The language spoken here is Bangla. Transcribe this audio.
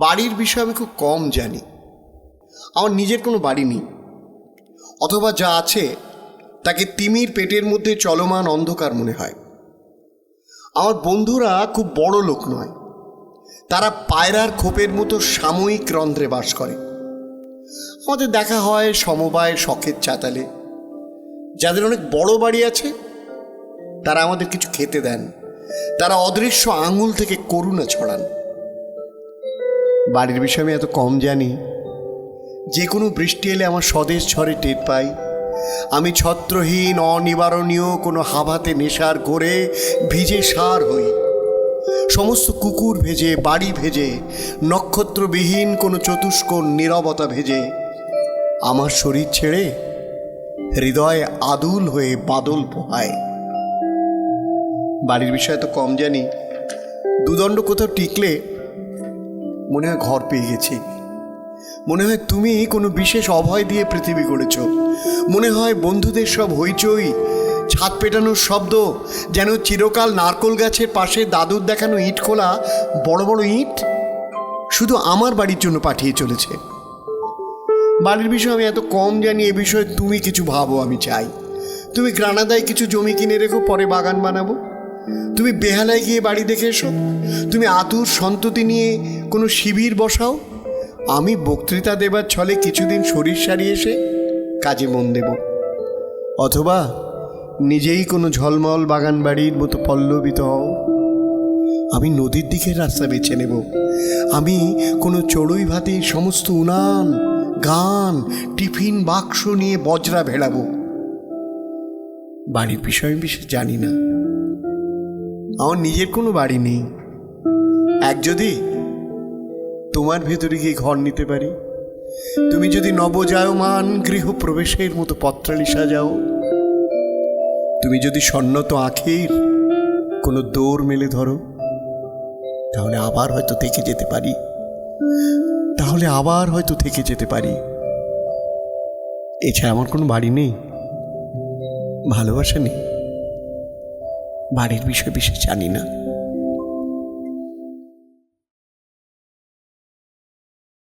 বাড়ির বিষয়ে আমি খুব কম জানি। আমার নিজের কোনো বাড়ি নেই। অথবা যা আছে, তাকে তিমির পেটের মধ্যে চলমান অন্ধকার মনে হয়। আমার বন্ধুরা খুব বড় লোক নয়। তারা পায়রার খোপের মতো সাময়িক রন্ধ্রে বাস করে। আমাদের দেখা হয় সমবায় শখের চাতালে। যাদের অনেক বড় বাড়ি আছে, তারা আমাদের কিছু খেতে দেন। তারা অদৃশ্য আঙুল থেকে করুণা ছড়ান। বাড়ির বিষয়ে আমি এত কম জানি। যে কোনো বৃষ্টি এলে আমার স্বদেশ ঝড়ে টের পাই। আমি ছত্রহীন, অনিবারণীয় কোনো হাভাতে নেশার করে ভিজে সার হই। সমস্ত কুকুর ভেজে, বাড়ি ভেজে, নক্ষত্রবিহীন কোনো চতুষ্কোণ নীরবতা ভেজে, আমার শরীর ছেড়ে হৃদয় আদুল হয়ে বাদল পোহায়। বাড়ির বিষয়ে তো কম জানি। দুদণ্ড কোথাও টিকলে মনে হয় ঘর পেয়ে গেছি। মনে হয় তুমি কোনো বিশেষ অভয় দিয়ে পৃথিবী করেছ মনে হয় বন্ধুদের সব হইচই, ছাদ পেটানোর শব্দ, যেন চিরকাল নারকোল গাছের পাশে দাদুর দেখানো ইট খোলা বড় বড় ইট শুধু আমার বাড়ির জন্য পাঠিয়ে চলেছে। বাড়ির বিষয়ে আমি এত কম জানি, এ বিষয়ে তুমি কিছু ভাবো আমি চাই। তুমি গ্রানাদায় কিছু জমি কিনে রেখো, পরে বাগান বানাবো। তুমি বেহালায় গিয়ে বাড়ি দেখে এসো। তুমি আতুর সন্ততি নিয়ে কোনো শিবির বসাও। আমি বক্তৃতা দেবার ছলে কিছুদিন শরীর সারিয়ে এসে কাজে মন দেব। অথবা নিজেই কোনো ঝলমল বাগান বাড়ির মতো পল্লবিত হও। আমি নদীর দিকের রাস্তা বেছে নেব। আমি কোনো চড়ুই ভাতে সমস্ত উনান, গান, টিফিন বাক্স নিয়ে বজরা ভেড়াবো। বাড়ির বিষয়ে বিশেষ জানি না। আমার নিজের কোনো বাড়ি নেই। এক যদি তোমার ভেতরে গিয়ে ঘর নিতে পারি, তুমি যদি নবজায়মান গৃহপ্রবেশের মতো পত্রালি সাজাও তুমি যদি সন্নত আখের কোনো দৌড় মেলে ধরো, তাহলে আবার হয়তো থেকে যেতে পারি। তাহলে আবার হয়তো থেকে যেতে পারি। এছাড়া আমার কোনো বাড়ি নেই। ভালোবাসা নেই। বাড়ির বিষয় বিশেষ জানি না।